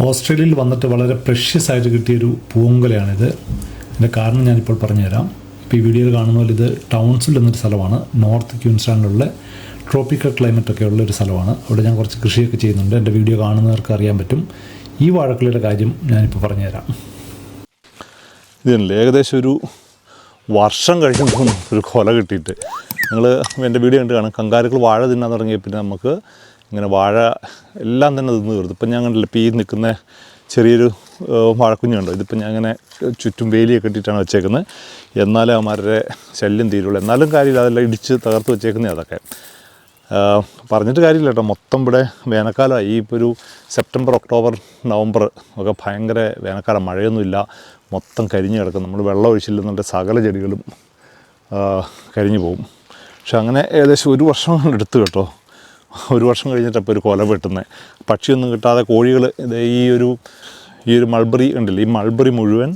ഓസ്ട്രേലിയയിൽ വന്നിട്ട് വളരെ പ്രഷ്യസ് ആയിട്ട് കിട്ടിയൊരു പൂങ്കുലയാണിത്. ഇതിന്റെ കാരണം ഞാനിപ്പോൾ പറഞ്ഞുതരാം. ഇപ്പോൾ ഈ വീഡിയോയിൽ കാണുന്ന പോലെ ഇത് ടൗൺസിൽ എന്നൊരു സ്ഥലമാണ്. നോർത്ത് ക്യൂൻസ്ലാൻഡിലുള്ള ട്രോപ്പിക്കൽ ക്ലൈമറ്റ് ഒക്കെ ഉള്ള ഒരു സ്ഥലമാണ്. അവിടെ ഞാൻ കുറച്ച് കൃഷിയൊക്കെ ചെയ്യുന്നുണ്ട്. എന്റെ വീഡിയോ കാണുന്നവർക്ക് അറിയാൻ പറ്റും. ഈ വാഴക്കുലയുടെ കാര്യം ഞാനിപ്പോൾ പറഞ്ഞുതരാം. ഇതല്ലേ? ഏകദേശം ഒരു വർഷം കഴിഞ്ഞപ്പോൾ ഒരു കൊല കിട്ടിയിട്ട്. നിങ്ങൾ എന്റെ വീഡിയോ കണ്ട് കാണും. കങ്കാരുക്കൾ വാഴ തിന്നാൻ തുടങ്ങിയ പിന്നെ നമുക്ക് ഇങ്ങനെ വാഴ എല്ലാം തന്നെ തിന്ന് തീർന്നു ഇപ്പം ഞാൻ കണ്ടില്ല ഇപ്പം ഈ നിൽക്കുന്ന ചെറിയൊരു വാഴക്കുഞ്ഞുണ്ടോ ഇതിപ്പം ഞാൻ അങ്ങനെ ചുറ്റും വേലിയൊക്കെ ഇട്ടിട്ടാണ് വെച്ചേക്കുന്നത്. എന്നാലേ അവന്മാരുടെ ശല്യം തീരുള്ളൂ. എന്നാലും കാര്യമില്ല അതെല്ലാം ഇടിച്ച് തകർത്ത് വെച്ചേക്കുന്നത് അതൊക്കെ. പറഞ്ഞിട്ട് കാര്യമില്ല കേട്ടോ. മൊത്തം ഇവിടെ വേനൽക്കാലമായി. ഈ ഇപ്പോൾ ഒരു സെപ്റ്റംബർ ഒക്ടോബർ നവംബർ ഒക്കെ ഭയങ്കര വേനൽക്കാലം. മഴയൊന്നുമില്ല. മൊത്തം കരിഞ്ഞു കിടക്കും നമ്മൾ വെള്ളം ഒഴിച്ചില്ലെന്നുള്ള സകല ചെടികളും കരിഞ്ഞു പോകും. പക്ഷെ അങ്ങനെ ഏകദേശം ഒരു വർഷം എടുത്തു കേട്ടോ. ഒരു വർഷം കഴിഞ്ഞിട്ടപ്പോൾ ഒരു കൊല വെട്ടുന്നത് പക്ഷിയൊന്നും കിട്ടാതെ കോഴികൾ ഈ ഒരു ഈ ഒരു മൾബറി ഉണ്ടല്ലോ ഈ മൾബറി മുഴുവൻ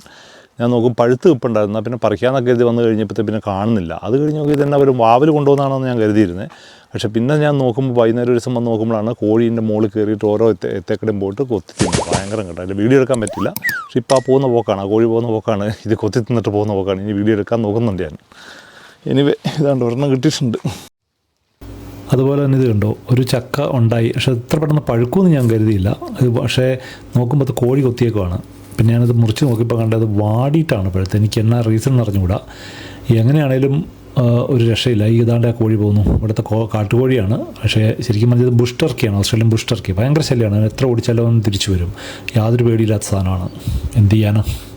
ഞാൻ നോക്കും പഴുത്ത് നിൽപ്പുണ്ടായിരുന്നു പിന്നെ പറിക്കാന്നൊക്കെ കരുതി വന്നു കഴിഞ്ഞപ്പോഴത്തെ പിന്നെ കാണുന്നില്ല. അത് കഴിഞ്ഞ് നോക്കി തന്നെ അവർ വാവൽ കൊണ്ടുപോകുന്നതാണെന്ന് ഞാൻ കരുതിയിരുന്നത് പക്ഷേ പിന്നെ ഞാൻ നോക്കുമ്പോൾ വൈകുന്നേരം ഒരു ദിവസം വന്ന് നോക്കുമ്പോഴാണ് കോഴീന്റെ മുകളിൽ കയറിയിട്ട് ഓരോ എത്തെ എത്തേക്കടയും പോയിട്ട് കൊത്തി തിന്നു ഭയങ്കരം കേട്ടോ. അതിന്റെ വീഡിയോ എടുക്കാൻ പറ്റില്ല. പക്ഷേ ഇപ്പോൾ ആ പോകുന്ന പോക്കാണ് ആ കോഴി പോകുന്ന പോക്കാണ് ഇത് കൊത്തി തിന്നിട്ട് പോകുന്ന പോക്കാണ്. ഇനി വീഡിയോ എടുക്കാൻ നോക്കുന്നുണ്ട് ഞാൻ. എനിവേ ഇതാണ്ട് ഒരെണ്ണം കിട്ടിയിട്ടുണ്ട്. അതുപോലെ തന്നെ ഇത് കണ്ടോ ഒരു ചക്ക ഉണ്ടായി. പക്ഷെ ഇത്ര പെട്ടെന്ന് പഴുക്കുമെന്ന് ഞാൻ കരുതിയില്ല. അത് പക്ഷേ നോക്കുമ്പോൾ അത് കോഴി കൊത്തിയേക്കുവാണ്. പിന്നെ ഞാനത് മുറിച്ച് നോക്കിയപ്പോൾ കണ്ടത് വാടിയിട്ടാണ് പഴുത്ത് എനിക്ക് എന്നാ റീസൺ അറിഞ്ഞുകൂടാ. എങ്ങനെയാണേലും ഒരു രക്ഷയില്ല. ഈ ഇതാണ്ട് ആ കോഴി പോകുന്നു. ഇവിടുത്തെ കോ- കാട്ടുകോഴിയാണ്. പക്ഷേ ശരിക്കും പറഞ്ഞത് ബുഷ് ടർക്കിയാണ് ഓസ്ട്രേലിയൻ ബുഷ് ടർക്കി. ഭയങ്കര ശല്യമാണ് എത്ര ഓടിച്ചാലും തിരിച്ചു വരും. യാതൊരു പേടിയില്ലാത്ത സാധനമാണ്. എന്ത് ചെയ്യാനാണ്